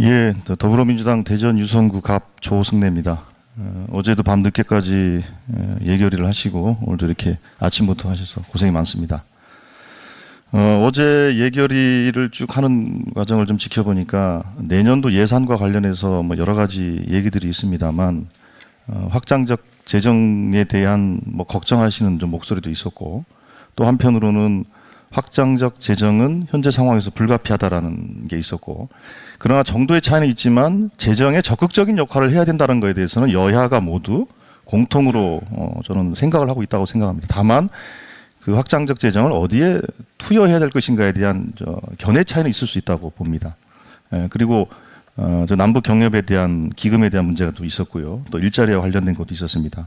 예, 더- 더불어민주당 대전 유성구 갑 조승래입니다. 어, 어제도 밤 늦게까지 어, 예결위를 하시고 오늘도 이렇게 아침부터 하셔서 고생이 많습니다. 어, 어제 예결위를 쭉 하는 과정을 좀 지켜보니까 내년도 예산과 관련해서 뭐 여러 가지 얘기들이 있습니다만 어, 확장적 재정에 대한 뭐 걱정하시는 좀 목소리도 있었고 또 한편으로는 확장적 재정은 현재 상황에서 불가피하다라는 게 있었고 그러나 정도의 차이는 있지만 재정에 적극적인 역할을 해야 된다는 것에 대해서는 여야가 모두 공통으로 어, 저는 생각을 하고 있다고 생각합니다. 다만 그 확장적 재정을 어디에 투여해야 될 것인가에 대한 저 견해 차이는 있을 수 있다고 봅니다. 예, 그리고 어, 저 남북 경협에 대한 기금에 대한 문제가 또 있었고요. 또 일자리와 관련된 것도 있었습니다.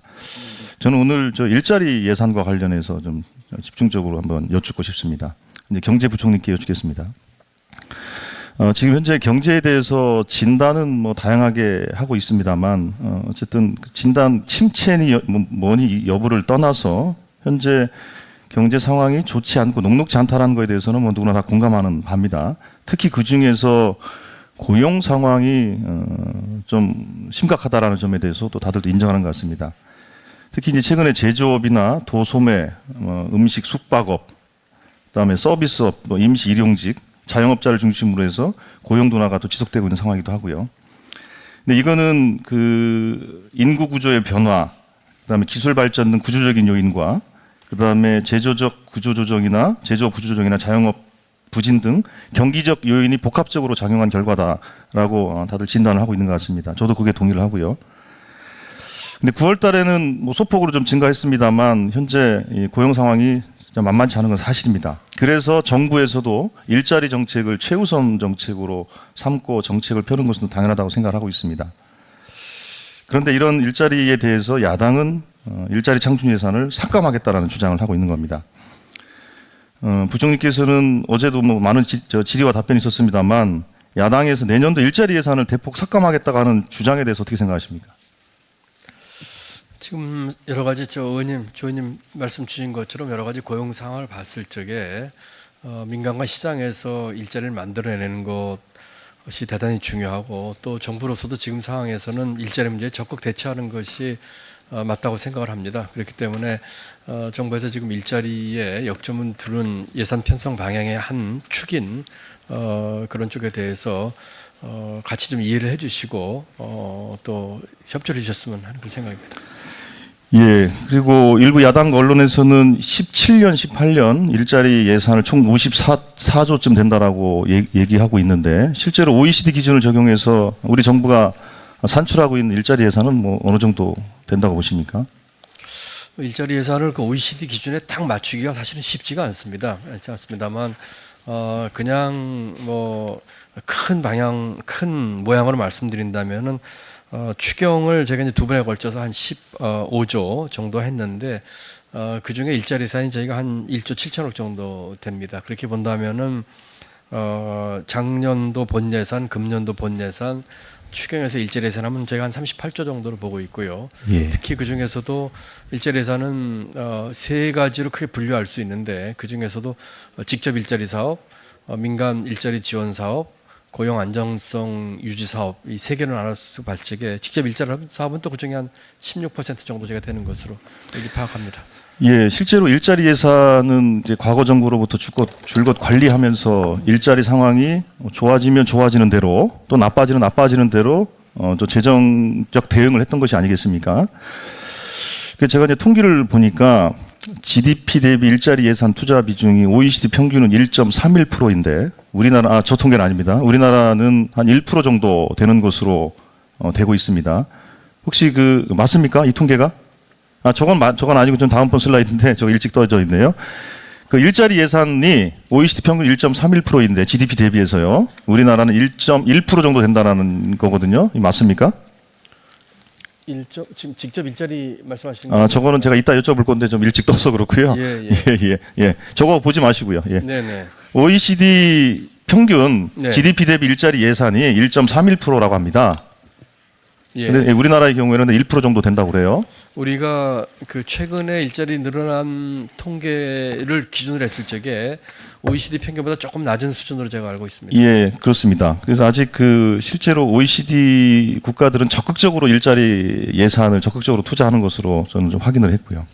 저는 오늘 저 일자리 예산과 관련해서 좀 집중적으로 한번 여쭙고 싶습니다. 이제 경제부총리께 여쭙겠습니다. 어, 지금 현재 경제에 대해서 진단은 뭐 다양하게 하고 있습니다만 어, 어쨌든 그 진단 침체니 여- 뭐- 뭐니 여부를 떠나서 현재 경제 상황이 좋지 않고 녹록지 않다라는 것에 대해서는 뭐 누구나 다 공감하는 바입니다. 특히 그 중에서 고용 상황이 어, 좀 심각하다라는 점에 대해서 또 다들 인정하는 것 같습니다. 특히 이제 최근에 제조업이나 도소매, 어, 음식 숙박업, 그다음에 서비스업, 뭐 임시 일용직, 자영업자를 중심으로 해서 고용 둔화가 또 지속되고 있는 상황이기도 하고요. 근데 이거는 그 인구 구조의 변화, 그다음에 기술 발전 등 구조적인 요인과 그다음에 제조적 구조 조정이나 제조업 구조 조정이나 자영업 부진 등 경기적 요인이 복합적으로 작용한 결과다라고 어, 다들 진단을 하고 있는 것 같습니다. 저도 그게 동의를 하고요. 근데 9월 달에는 뭐 소폭으로 좀 증가했습니다만 현재 이 고용 상황이 만만치 않은 건 사실입니다. 그래서 정부에서도 일자리 정책을 최우선 정책으로 삼고 정책을 펴는 것은 당연하다고 생각하고 있습니다. 그런데 이런 일자리에 대해서 야당은 어, 일자리 창출 예산을 삭감하겠다라는 주장을 하고 있는 겁니다. 어, 부총리께서는 어제도 뭐 많은 질의와 답변이 있었습니다만 야당에서 내년도 일자리 예산을 대폭 삭감하겠다고 하는 주장에 대해서 어떻게 생각하십니까? 지금 여러 가지 저 의원님, 조 의원님 말씀 주신 것처럼 여러 가지 고용 상황을 봤을 적에 어, 민간과 시장에서 일자리를 만들어내는 것이 대단히 중요하고 또 정부로서도 지금 상황에서는 일자리 문제에 적극 대처하는 것이 어, 맞다고 생각을 합니다. 그렇기 때문에 어, 정부에서 지금 일자리에 역점을 두는 예산 편성 방향의 한 축인 어, 그런 쪽에 대해서 어, 같이 좀 이해를 해주시고 어, 또 협조를 해주셨으면 하는 그런 생각입니다. 예. 그리고 일부 야당 언론에서는 17년, 18년 일자리 예산을 총 54조쯤 된다라고 얘- 얘기하고 있는데 실제로 OECD 기준을 적용해서 우리 정부가 산출하고 있는 일자리 예산은 뭐 어느 정도 된다고 보십니까? 일자리 예산을 그 OECD 기준에 딱 맞추기가 사실은 쉽지가 않습니다. 그렇지 않습니다만 어 그냥 뭐 큰 방향, 큰 모양으로 말씀드린다면은 어 추경을 제가 이제 두 번에 걸쳐서 한 15조 정도 했는데 어 그 중에 일자리 예산이 저희가 한 1조 7천억 정도 됩니다. 그렇게 본다면은 어 작년도 본 예산, 금년도 본 예산 추경에서 일자리 예산하면 저희가 한 38조 정도로 보고 있고요. 예. 특히 그 중에서도 일자리 예산은 어, 세 가지로 크게 분류할 수 있는데 그 중에서도 어, 직접 일자리 사업, 어, 민간 일자리 지원 사업, 고용 안정성 유지 사업 이 세 개로 나눠서 적에 직접 일자리 사업은 또 그중에 한 16% 정도 제가 되는 것으로 여기 파악합니다. 예, 실제로 일자리 예산은 이제 과거 정부로부터 줄곧, 줄곧 관리하면서 일자리 상황이 좋아지면 좋아지는 대로 또 나빠지면 나빠지는 대로 어, 또 재정적 대응을 했던 것이 아니겠습니까? 그 제가 이제 통계를 보니까 GDP 대비 일자리 예산 투자 비중이 OECD 평균은 1.31%인데 우리나라 아, 저 통계는 아닙니다. 우리나라는 한 1% 정도 되는 것으로 어, 되고 있습니다. 혹시 그 맞습니까? 이 통계가? 아, 저건, 마- 저건 아니고 좀 다음번 슬라이드인데 저거 일찍 떠져 있네요. 그 일자리 예산이 OECD 평균 1.31%인데 GDP 대비해서요. 우리나라는 1.1% 정도 된다라는 거거든요. 이 맞습니까? 일조, 지금 직접 일자리 말씀하시는 아, 저거는 제가 이따 여쭤볼 건데 좀 일찍 떠서 그렇고요. 예, 예. 예, 예, 예. 저거 보지 마시고요. 예. 네 네. OECD 평균 네. GDP 대비 일자리 예산이 1.31%라고 합니다. 예. 근데 우리나라의 경우에는 1% 정도 된다고 그래요. 우리가 그 최근에 일자리 늘어난 통계를 기준으로 했을 적에 OECD 평균보다 조금 낮은 수준으로 제가 알고 있습니다. 예, 그렇습니다. 그래서 아직 그 실제로 OECD 국가들은 적극적으로 일자리 예산을 적극적으로 투자하는 것으로 저는 좀 확인을 했고요.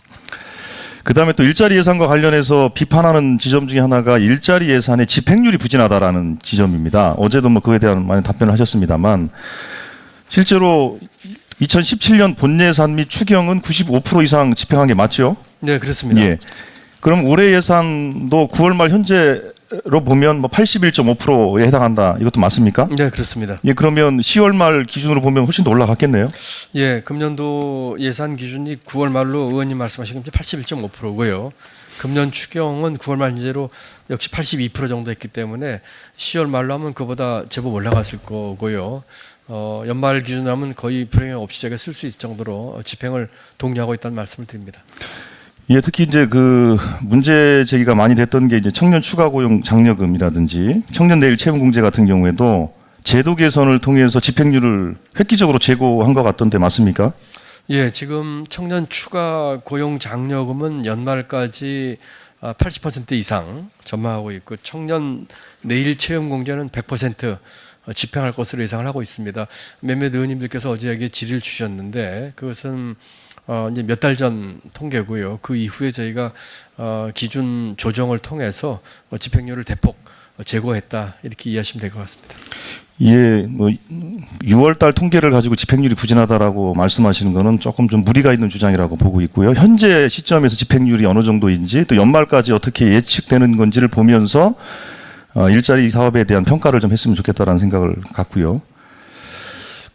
그 다음에 또 일자리 예산과 관련해서 비판하는 지점 중에 하나가 일자리 예산의 집행률이 부진하다라는 지점입니다. 어제도 뭐 그에 대한 많은 답변을 하셨습니다만 실제로 2017년 본 예산 및 추경은 95% 이상 집행한 게 맞죠? 네, 그렇습니다. 예. 그럼 올해 예산도 9월 말 현재로 보면 뭐 81.5%에 해당한다. 이것도 맞습니까? 네, 그렇습니다. 예, 그러면 10월 말 기준으로 보면 훨씬 더 올라갔겠네요. 예, 금년도 예산 기준이 9월 말로 의원님 말씀하신 것처럼 81.5%고요. 금년 추경은 9월 말 현재로 역시 82% 정도 했기 때문에 10월 말로 하면 그보다 제법 올라갔을 거고요. 어, 연말 기준으로 하면 거의 불행행 없이 저희가 쓸 수 있을 정도로 집행을 독려하고 있다는 말씀을 드립니다. 예, 특히 이제 그 문제 제기가 많이 됐던 게 이제 청년 추가 고용 장려금이라든지 청년 내일 채용 공제 같은 경우에도 제도 개선을 통해서 집행률을 획기적으로 제고한 것 같던데 맞습니까? 예, 지금 청년 추가 고용 장려금은 연말까지 아, 80% 이상 전망하고 있고 청년 내일 채용 공제는 100% 집행할 것으로 예상을 하고 있습니다. 몇몇 의원님들께서 어제 여기에 질의를 주셨는데 그것은 어, 이제 몇 달 전 통계고요. 그 이후에 저희가 어, 기준 조정을 통해서 어, 집행률을 대폭 제고했다 이렇게 이해하시면 될 것 같습니다. 예, 뭐 6월 달 통계를 가지고 집행률이 부진하다라고 말씀하시는 거는 조금 좀 무리가 있는 주장이라고 보고 있고요. 현재 시점에서 집행률이 어느 정도인지 또 연말까지 어떻게 예측되는 건지를 보면서 어, 일자리 사업에 대한 평가를 좀 했으면 좋겠다라는 생각을 갖고요.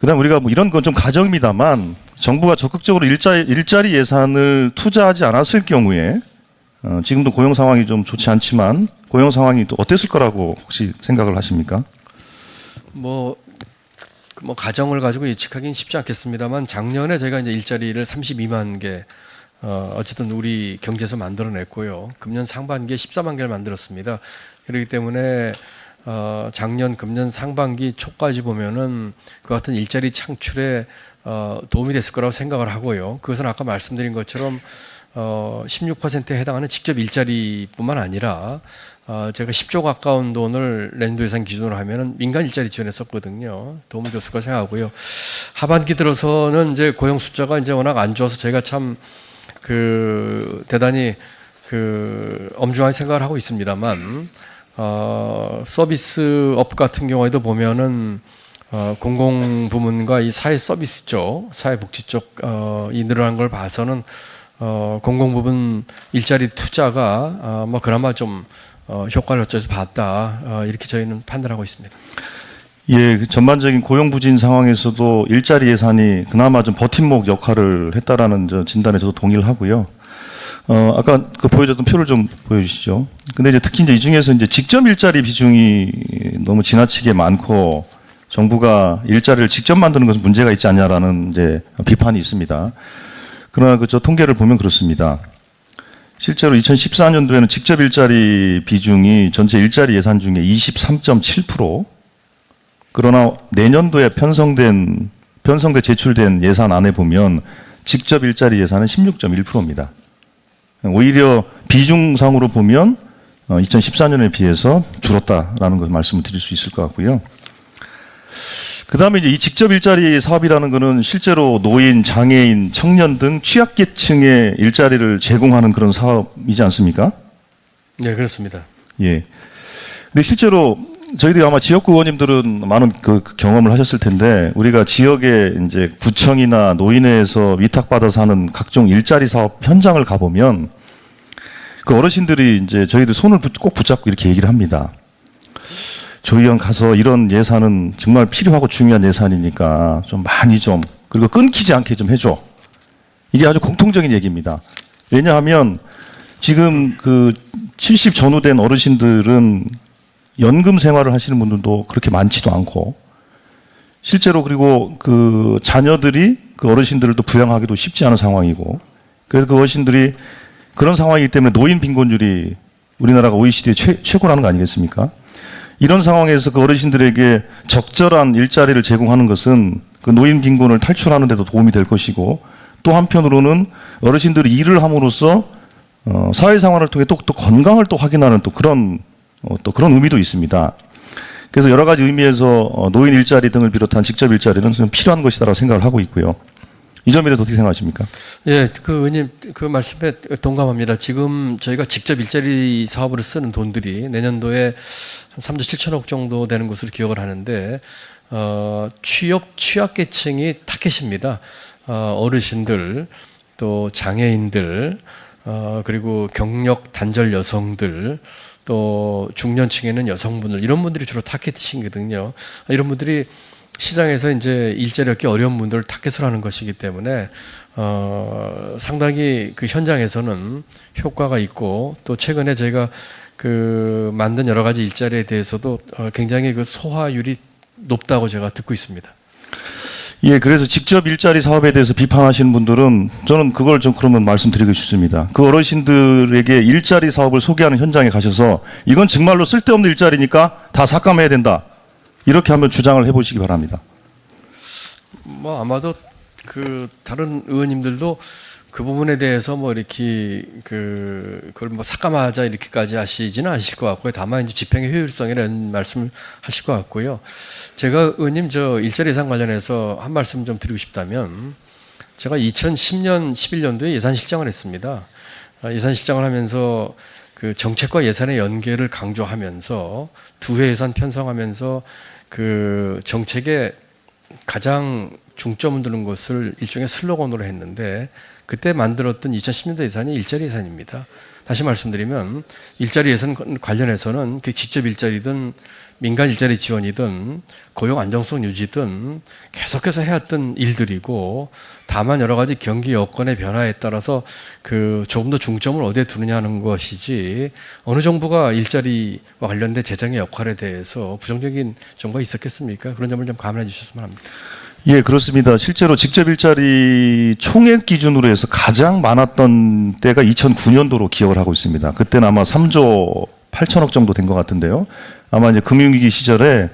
그다음 우리가 뭐 이런 건 좀 가정입니다만 정부가 적극적으로 일자리, 일자리 예산을 투자하지 않았을 경우에 어, 지금도 고용 상황이 좀 좋지 않지만 고용 상황이 또 어땠을 거라고 혹시 생각을 하십니까? 뭐, 그뭐 가정을 가지고 예측하기는 쉽지 않겠습니다만 작년에 저희가 이제 일자리를 32만 개 어, 어쨌든 우리 경제에서 만들어냈고요. 금년 상반기에 14만 개를 만들었습니다. 그렇기 때문에 어, 작년, 금년 상반기 초까지 보면은 그 같은 일자리 창출에 어, 도움이 됐을 거라고 생각을 하고요. 그것은 아까 말씀드린 것처럼 어, 16%에 해당하는 직접 일자리뿐만 아니라 어, 제가 10조 가까운 돈을 랜드 예산 기준으로 하면은 민간 일자리 지원했었거든요. 도움이 됐을 거 생각하고요. 하반기 들어서는 이제 고용 숫자가 이제 워낙 안 좋아서 저희가 참 그 대단히 그 엄중하게 생각을 하고 있습니다만 어, 서비스업 같은 경우에도 보면은 어, 공공 부문과 이 사회 서비스 쪽, 사회 복지 쪽, 어, 이 늘어난 걸 봐서는 어, 공공 부분 일자리 투자가 어, 뭐 그나마 좀 어, 효과를 어쩌서 봤다 어, 이렇게 저희는 판단하고 있습니다. 예, 그 전반적인 고용 부진 상황에서도 일자리 예산이 그나마 좀 버팀목 역할을 했다라는 저 진단에 저도 동의를 하고요. 어, 아까 그 보여줬던 표를 좀 보여주시죠. 근데 이제 특히 이제 이 중에서 이제 직접 일자리 비중이 너무 지나치게 많고 정부가 일자리를 직접 만드는 것은 문제가 있지 않냐라는 이제 비판이 있습니다. 그러나 그 저 통계를 보면 그렇습니다. 실제로 2014년도에는 직접 일자리 비중이 전체 일자리 예산 중에 23.7% 그러나 내년도에 편성된 편성돼 제출된 예산 안에 보면 직접 일자리 예산은 16.1%입니다. 오히려 비중상으로 보면 2014년에 비해서 줄었다라는 것을 말씀을 드릴 수 있을 것 같고요. 그 다음에 이제 이 직접 일자리 사업이라는 것은 실제로 노인, 장애인, 청년 등 취약계층의 일자리를 제공하는 그런 사업이지 않습니까? 네, 그렇습니다. 예. 근데 실제로 저희들이 아마 지역구 의원님들은 많은 그 경험을 하셨을 텐데 우리가 지역의 이제 구청이나 노인회에서 위탁받아서 하는 각종 일자리 사업 현장을 가보면 그 어르신들이 이제 저희들 손을 붙- 꼭 붙잡고 이렇게 얘기를 합니다. 저희 형 가서 이런 예산은 정말 필요하고 중요한 예산이니까 좀 많이 좀 그리고 끊기지 않게 좀 해줘. 이게 아주 공통적인 얘기입니다. 왜냐하면 지금 그 70 전후된 어르신들은 연금 생활을 하시는 분들도 그렇게 많지도 않고 실제로 그리고 그 자녀들이 그 어르신들을 또 부양하기도 쉽지 않은 상황이고 그래서 그 어르신들이 그런 상황이기 때문에 노인 빈곤율이 우리나라가 OECD 최, 최고라는 거 아니겠습니까? 이런 상황에서 그 어르신들에게 적절한 일자리를 제공하는 것은 그 노인 빈곤을 탈출하는 데도 도움이 될 것이고 또 한편으로는 어르신들이 일을 함으로써 어, 사회생활을 통해 또, 또 건강을 또 확인하는 또 그런 어, 또 그런 의미도 있습니다. 그래서 여러 가지 의미에서 어, 노인 일자리 등을 비롯한 직접 일자리는 좀 필요한 것이다라고 생각을 하고 있고요. 이 점에 대해서 어떻게 생각하십니까? 예, 그 의원님 그 말씀에 동감합니다. 지금 저희가 직접 일자리 사업으로 쓰는 돈들이 내년도에 한 3조 7천억 정도 되는 것으로 기억을 하는데 어, 취업 취약계층이 타겟입니다. 어, 어르신들 또 장애인들 어, 그리고 경력 단절 여성들 또 중년층에는 여성분들 이런 분들이 주로 타겟이거든요. 이런 분들이 시장에서 이제 일자리 얻기 어려운 분들을 타겟으로 하는 것이기 때문에 어, 상당히 그 현장에서는 효과가 있고 또 최근에 저희가 그 만든 여러 가지 일자리에 대해서도 어, 굉장히 그 소화율이 높다고 제가 듣고 있습니다. 예, 그래서 직접 일자리 사업에 대해서 비판하시는 분들은 저는 그걸 좀 그러면 말씀드리고 싶습니다. 그 어르신들에게 일자리 사업을 소개하는 현장에 가셔서 이건 정말로 쓸데없는 일자리니까 다 삭감해야 된다. 이렇게 한번 주장을 해보시기 바랍니다. 뭐 아마도 그 다른 의원님들도 그 부분에 대해서 뭐 이렇게 그 그걸 뭐 삭감하자 이렇게까지 하시지는 않으실 것 같고요. 다만 이제 집행의 효율성이라는 말씀을 하실 것 같고요. 제가 의원님 저 일자리 예산 관련해서 한 말씀 좀 드리고 싶다면 제가 2010년 11년도에 예산실장을 했습니다. 아, 예산실장을 하면서 그 정책과 예산의 연계를 강조하면서 두 회 예산 편성하면서 그 정책에 가장 중점을 두는 것을 일종의 슬로건으로 했는데 그때 만들었던 2010년도 예산이 일자리 예산입니다. 다시 말씀드리면 일자리 예산 관련해서는 그 직접 일자리든 민간 일자리 지원이든 고용 안정성 유지든 계속해서 해왔던 일들이고 다만 여러 가지 경기 여건의 변화에 따라서 그 조금 더 중점을 어디에 두느냐 하는 것이지 어느 정부가 일자리와 관련된 재정의 역할에 대해서 부정적인 정보가 있었겠습니까? 그런 점을 좀 감안해 주셨으면 합니다. 예, 그렇습니다. 실제로 직접 일자리 총액 기준으로 해서 가장 많았던 때가 2009년도로 기억을 하고 있습니다. 그때는 아마 3조 8천억 정도 된 것 같은데요. 아마 이제 금융위기 시절에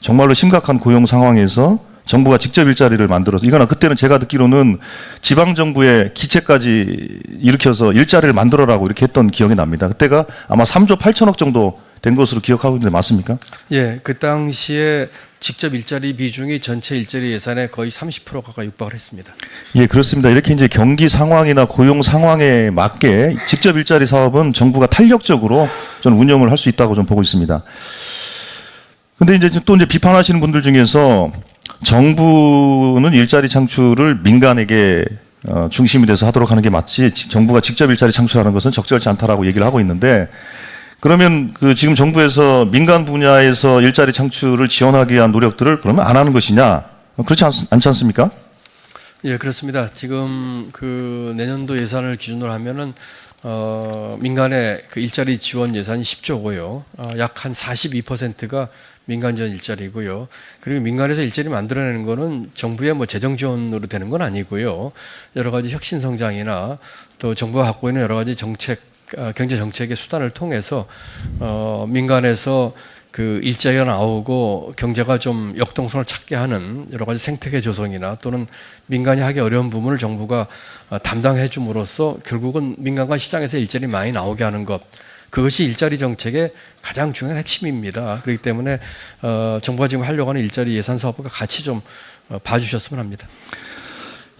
정말로 심각한 고용 상황에서 정부가 직접 일자리를 만들어서 이거나 그때는 제가 듣기로는 지방 정부의 기체까지 일으켜서 일자리를 만들어라고 이렇게 했던 기억이 납니다. 그때가 아마 3조 8천억 정도 된 것으로 기억하고 있는데 맞습니까? 예, 그 당시에 직접 일자리 비중이 전체 일자리 예산의 거의 30% 가까이 육박을 했습니다. 예, 그렇습니다. 이렇게 이제 경기 상황이나 고용 상황에 맞게 직접 일자리 사업은 정부가 탄력적으로 저는 운영을 할 수 있다고 좀 보고 있습니다. 근데 이제 또 이제 비판하시는 분들 중에서 정부는 일자리 창출을 민간에게 어, 중심이 돼서 하도록 하는 게 맞지 지- 정부가 직접 일자리 창출하는 것은 적절치 않다라고 얘기를 하고 있는데 그러면 그 지금 정부에서 민간 분야에서 일자리 창출을 지원하기 위한 노력들을 그러면 안 하는 것이냐? 어, 그렇지 않, 않지 않습니까? 예, 그렇습니다. 지금 그 내년도 예산을 기준으로 하면은 어, 민간의 그 일자리 지원 예산이 10조고요. 어, 약한 42%가 민간 지원 일자리고요. 그리고 민간에서 일자리 만들어내는 거는 정부의 뭐 재정 지원으로 되는 건 아니고요. 여러 가지 혁신 성장이나 또 정부가 갖고 있는 여러 가지 정책 어, 경제 정책의 수단을 통해서 어, 민간에서 그 일자리가 나오고 경제가 좀 역동성을 찾게 하는 여러 가지 생태계 조성이나 또는 민간이 하기 어려운 부분을 정부가 어, 담당해 줌으로써 결국은 민간과 시장에서 일자리 많이 나오게 하는 것 그것이 일자리 정책의 가장 중요한 핵심입니다. 그렇기 때문에 어, 정부가 지금 하려고 하는 일자리 예산 사업과 같이 좀 어, 봐주셨으면 합니다.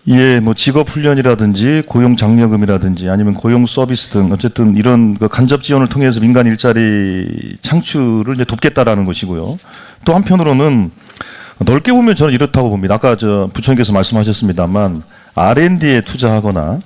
예, 뭐 직업 훈련이라든지 고용 장려금이라든지 아니면 고용 서비스 등 어쨌든 이런 그 간접 지원을 통해서 민간 일자리 창출을 이제 돕겠다라는 것이고요. 또 한편으로는 넓게 보면 저는 이렇다고 봅니다. 아까 저 부총리께서 말씀하셨습니다만 R&D에 투자하거나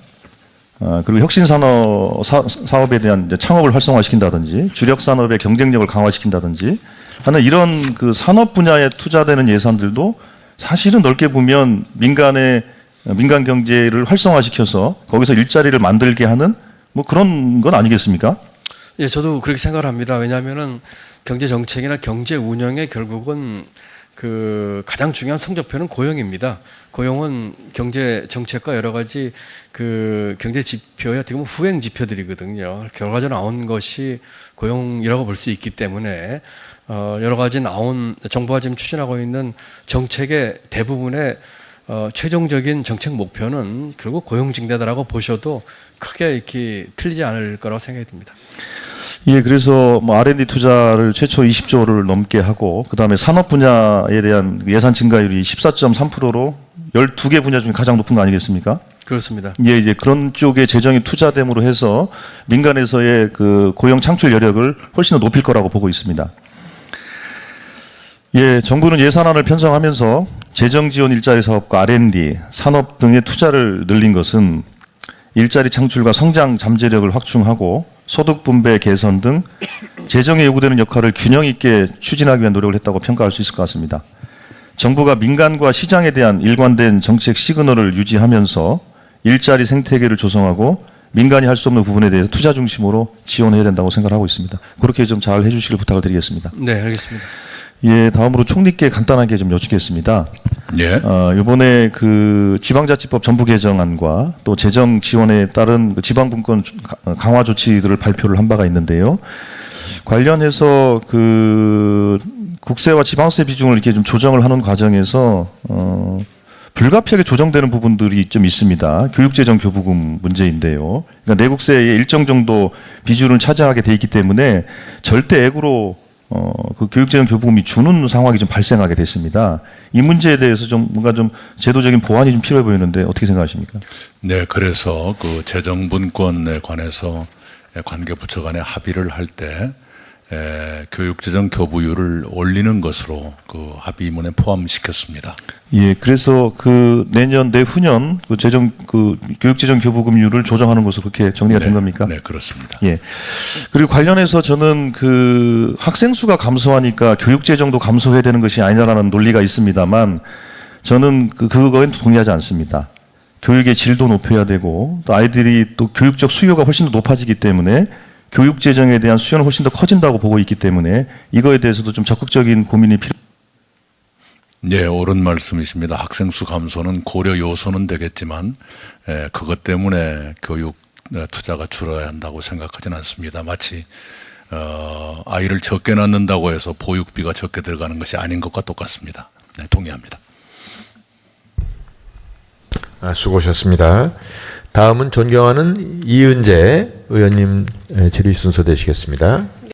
어, 그리고 혁신 산업 사, 사업에 대한 이제 창업을 활성화시킨다든지 주력 산업의 경쟁력을 강화시킨다든지 하는 이런 그 산업 분야에 투자되는 예산들도 사실은 넓게 보면 민간의 민간 경제를 활성화시켜서 거기서 일자리를 만들게 하는 뭐 그런 건 아니겠습니까? 예, 저도 그렇게 생각을 합니다. 왜냐하면은 경제 정책이나 경제 운영의 결국은 그 가장 중요한 성적표는 고용입니다. 고용은 경제 정책과 여러 가지 그 경제 지표의 어떻게 보면 후행 지표들이거든요. 결과적으로 나온 것이 고용이라고 볼 수 있기 때문에 어 여러 가지 나온 정부가 지금 추진하고 있는 정책의 대부분의 어 최종적인 정책 목표는 결국 고용 증대다라고 보셔도 크게 이렇게 틀리지 않을 거라고 생각이 듭니다. 예, 그래서 뭐 R&D 투자를 최초 20조를 넘게 하고 그다음에 산업 분야에 대한 예산 증가율이 14.3%로 12개 분야 중에 가장 높은 거 아니겠습니까? 그렇습니다. 예, 이제 그런 쪽에 재정이 투자됨으로 해서 민간에서의 그 고용 창출 여력을 훨씬 더 높일 거라고 보고 있습니다. 예, 정부는 예산안을 편성하면서 재정 지원 일자리 사업과 R&D, 산업 등의 투자를 늘린 것은 일자리 창출과 성장 잠재력을 확충하고 소득 분배 개선 등 재정에 요구되는 역할을 균형 있게 추진하기 위한 노력을 했다고 평가할 수 있을 것 같습니다. 정부가 민간과 시장에 대한 일관된 정책 시그널을 유지하면서 일자리 생태계를 조성하고 민간이 할 수 없는 부분에 대해서 투자 중심으로 지원해야 된다고 생각하고 있습니다. 그렇게 좀 잘 해주시길 부탁을 드리겠습니다. 네, 알겠습니다. 예, 다음으로 총리께 간단하게 좀 여쭙겠습니다. 예. 어, 이번에 그 지방자치법 전부 개정안과 또 재정 지원에 따른 그 지방분권 가- 강화 조치들을 발표를 한 바가 있는데요. 관련해서 그 국세와 지방세 비중을 이렇게 좀 조정을 하는 과정에서 어, 불가피하게 조정되는 부분들이 좀 있습니다. 교육재정 교부금 문제인데요. 그러니까 내국세의 일정 정도 비중을 차지하게 돼 있기 때문에 절대액으로 어, 그 교육재정 교부금이 주는 상황이 좀 발생하게 됐습니다. 이 문제에 대해서 좀 뭔가 좀 제도적인 보완이 좀 필요해 보이는데 어떻게 생각하십니까? 네, 그래서 그 재정 분권에 관해서 관계 부처 간에 합의를 할 때 교육 재정 교부율을 올리는 것으로 그 합의문에 포함시켰습니다. 예, 그래서 그 내년 내후년 그 재정 그 교육재정 교부금률을 조정하는 것으로 그렇게 정리가 된 네, 겁니까? 네, 그렇습니다. 예. 그리고 관련해서 저는 그 학생 수가 감소하니까 교육 재정도 감소해야 되는 것이 아니라는 논리가 있습니다만 저는 그 그거엔 동의하지 않습니다. 교육의 질도 높여야 되고 또 아이들이 또 교육적 수요가 훨씬 더 높아지기 때문에 교육 재정에 대한 수요는 훨씬 더 커진다고 보고 있기 때문에 이거에 대해서도 좀 적극적인 고민이 필요. 네, 옳은 말씀이십니다. 학생 수 감소는 고려 요소는 되겠지만 에, 그것 때문에 교육 어, 투자가 줄어야 한다고 생각하지는 않습니다. 마치 어, 아이를 적게 낳는다고 해서 보육비가 적게 들어가는 것이 아닌 것과 똑같습니다. 네, 동의합니다. 아, 수고하셨습니다. 다음은 존경하는 이은재 의원님 에, 질의 순서 되시겠습니다.